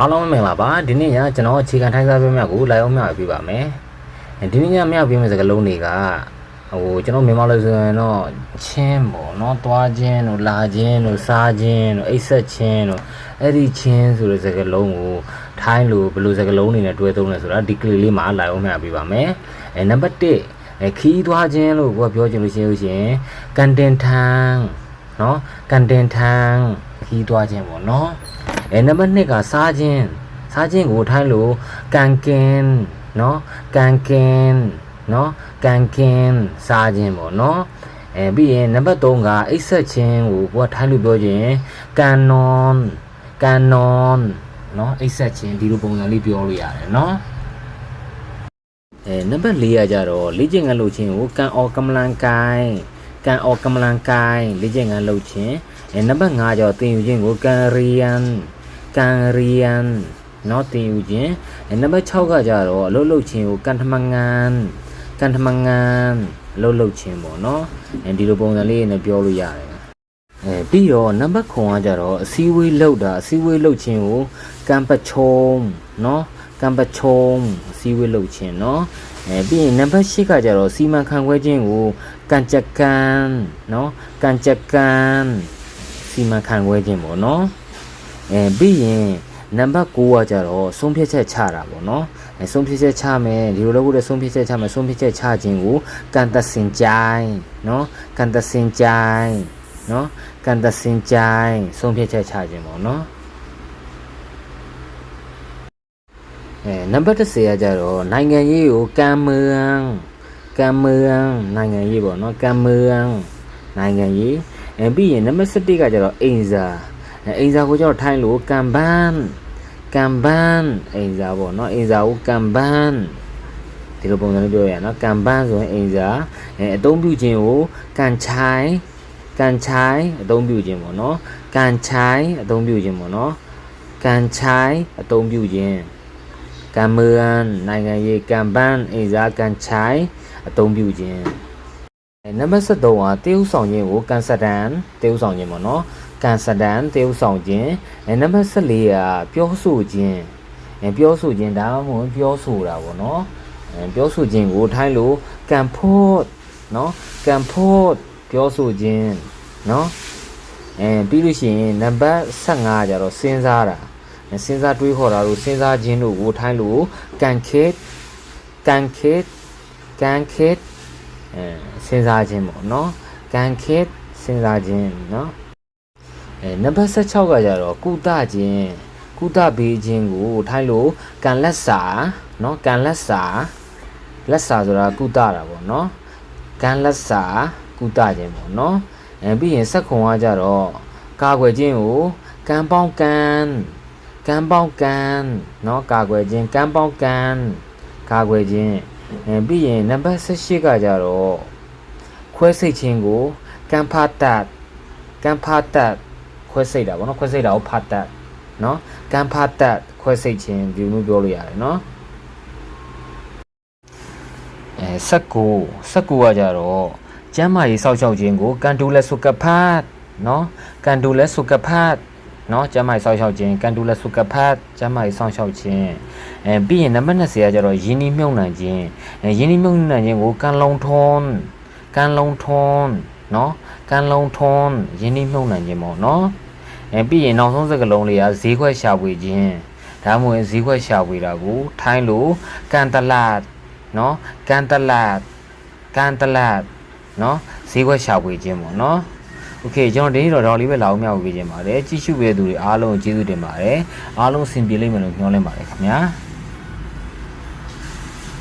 အားလုံးမင်္ဂလာပါဒီနေ့ညကျွန်တော်အခြေခံထိုင်းစားပြမြတ်ကိုလာရောက်မျှဝေပေးပါမယ်ဒီနေ့ညမျှဝေပေးမယ့်စကားလုံးတွေကဟိုကျွန်တော်မြန်မာလို့ဆိုရင်တော့ချင်းပေါ့နော်သွားချင်းတို့လာချင်းတို့စားချင်းတို့အိတ်ဆက်ချင်းတို့အဲ့ဒီချင်းဆိုတဲ့စကားလုံးကိုထိုင်းလိုဘယ်လိုစကားလုံးတွေနဲ့တွဲသုံးလဲဆိုတာဒီကလေးလေးမှာလာရောက်မျှဝေပေးပါမယ်အဲနံပါတ်1အဲခီးသွားခြင်းလို့ကိုကပြောချင်လို့ရှိလို့ရှိရင်ကန်တင်ထန်နော်ကန်တင်ထန်ခီးသွားခြင်းပေါ့နော် အဲနံပါတ်2ကစားခြင်းစားခြင်းကိုထိုင်းလို့ကန်ကင်နော်ကန်ကင်နော်ကန်ကင်စားခြင်းပေါ့နော်အဲပြီးရင်နံပါတ်3ကအိတ်ဆက်ခြင်းကိုကိုကထိုင်းလို့ပြောခြင်းကန်နွန်ကန်နွန်နော်အိတ်ဆက်ခြင်းဒီလိုပုံစံလေးပြောလို့ရတယ်နော်အဲနံပါတ်4ကကြတော့လေ့ကျင့်ခန်းလုပ်ခြင်းကိုကန်အော်ကမလန်ကိုင်းကန်အော်ကမလန်ကိုင်းလေ့ကျင့်ခန်းလုပ်ခြင်းအဲနံပါတ်5ကြောင့်သင်ယူခြင်းကိုကန်ရီယန် ကန်ရီယန်เนาะသင်ယူခြင်းအဲနံပါတ်6ကကြတော့အလုပ်လုပ်ခြင်းကိုကန်ထမငန်ကန်ထမငန်အလုပ်လုပ်ခြင်းပေါ့เนาะအဲဒီလိုပုံစံလေးနဲ့ပြောလို့ရတယ်အဲပြီးတော့နံပါတ်9ကကြတော့အစည်းအဝေးလောက်တာအစည်းအဝေးလောက်ခြင်းကိုကံပချုံเนาะကံပချုံအစည်းအဝေးလောက်ခြင်းเนาะအဲပြီးရင်နံပါတ်10ကကြတော့စီမံခန့်ခွဲခြင်းကိုကံကြက်ကန်เนาะကံကြက်ကန်စီမံခန့်ခွဲခြင်းပေါ့เนาะ အဲပြီးရင်နံပါတ်6ကကြတော့ဆုံးဖြတ်ချက်ချတာပေါ့နော်အဲဆုံးဖြတ်ချက်ချမယ်ဒီလိုလုပ်ဖို့တဲ့ဆုံးဖြတ်ချက်ချမယ်ဆုံးဖြတ်ချက်ချခြင်းကိုကန်တဆင်ကြိုင်းနော်ကန်တဆင်ကြိုင်းနော်ကန်တဆင်ကြိုင်းဆုံးဖြတ်ချက်ချခြင်းပေါ့နော်အဲနံပါတ်10ကကြတော့နိုင်ငံရေးကိုကံမန်ကံမန်နိုင်ငံရေးပေါ့နော်ကံမန်နိုင်ငံရေးအဲပြီးရင်နံပါတ်17ကကြတော့အိမ်စာ Eizago thay luôn cam ban. Cam ban. Kanban Kanban Eizago nó Eizago Kanban thì lúc này rồi nó cam ban rồi Eiza tốn biểu trình của can trái. Can trái tốn biểu trình của nó. Can trái tốn biểu trình của nó. Can trái tốn biểu trình Cảm mưa này ngày gì cam ban. Kanban Eiza can trái tốn biểu trình န်နိုင်ငံရေးကံပန်းအိမ်စားကံချိုင်အသုံးပြုခြင်းအဲနံပါတ်73ကတေးဥဆောင်ခြင်းကိုကန်စဒန်တေးဥဆောင်ခြင်းပေါ့နော်ကန်စဒန်တေးဥဆောင်ခြင်းအဲနံပါတ်14ကပြောဆိုခြင်းအဲပြောဆိုခြင်းဒါမှမဟုတ်ပြောဆိုတာပေါ့နော်အဲပြောဆိုခြင်းကိုထိုင်းလို့ကန်ဖို့နော်ကန်ဖို့ပြောဆိုခြင်းနော်အဲပြီးလို့ရှိရင်နံပါတ်15ကျတော့စဉ်းစားတာစဉ်းစားတွေးခေါ်တာတို့စဉ်းစားခြင်းတို့ကိုထိုင်းလို့ကန်ခေတ်ကန်ခေတ်ကန်ခေတ် အဲစဉ်းစားခြင်းပေါ့နော်ကန်ခေတ်စဉ်းစားခြင်းနော်အဲနံပါတ်16ကကြတော့ကုသခြင်းကုသပေးခြင်းကိုထိုင်းလို့ကန်လက်စာနော်ကန်လက်စာလက်စာဆိုတာကုသတာပေါ့နော်ကန်လက်စာကုသခြင်းပေါ့နော်အဲပြီးရင်စက်ခုံကကြတော့ကာကွယ်ခြင်းကိုကံပေါင်းကံ ကမ်းပေါင်းကမ်းเนาะကာကွယ်ခြင်းကမ်းပေါင်းကမ်းကာကွယ်ခြင်း အဲပြီးရင်နံပါတ်18ကကြတော့ခွဲစိတ်ခြင်းကိုကမ်းဖတ်တတ်ကမ်းဖတ်တတ်ခွဲစိတ်တာဗောနော်ခွဲစိတ်တာကိုဖတ်တတ်เนาะကမ်းဖတ်တတ်ခွဲစိတ်ခြင်းဒီလိုမျိုးပြောလို့ရတယ်เนาะအဲ19 19ကကြတော့ကျမ်းမာရေးစောက်ရှောက်ခြင်းကိုကန်တူလက်စုကဖတ်เนาะကန်တူလက်စုကဖတ် เนาะကျမ်းမာရေးစောင့်ရှောက်ခြင်းကန်တူလက်စုကဖတ်ကျမ်းမာရေးစောင့်ရှောက်ခြင်းအဲပြီးရင်နံပါတ်20ကကျတော့ယင်းနှမြုံနှံခြင်းအဲယင်းနှမြုံနှံခြင်းကိုကန်လုံးထွန်းကန်လုံးထွန်းเนาะကန်လုံးထွန်းယင်းနှမြုံနှံခြင်းပေါ့เนาะအဲပြီးရင်နောက်ဆုံးစကားလုံးလေးကဈေးခွက်ရှာဖွေခြင်းဒါမှမဟုတ်ဈေးခွက်ရှာဖွေတာကိုထိုင်းလို့ကန်တလတ်เนาะကန်တလတ်ကန်တလတ်เนาะဈေးခွက်ရှာဖွေခြင်းပေါ့เนาะ โอเคကျွန်တော်ဒီနေ့တော့ဒေါ်လေးပဲလာအောင်မြောက်ပေးခြင်းပါတယ်ကြည့်ရှုပေးတဲ့သူတွေအားလုံးကိုကျေးဇူးတင်ပါတယ်အားလုံးအဆင်ပြေလိမ့်မယ်လို့ညွှန်လင့်ပါတယ်ခင်ဗျာ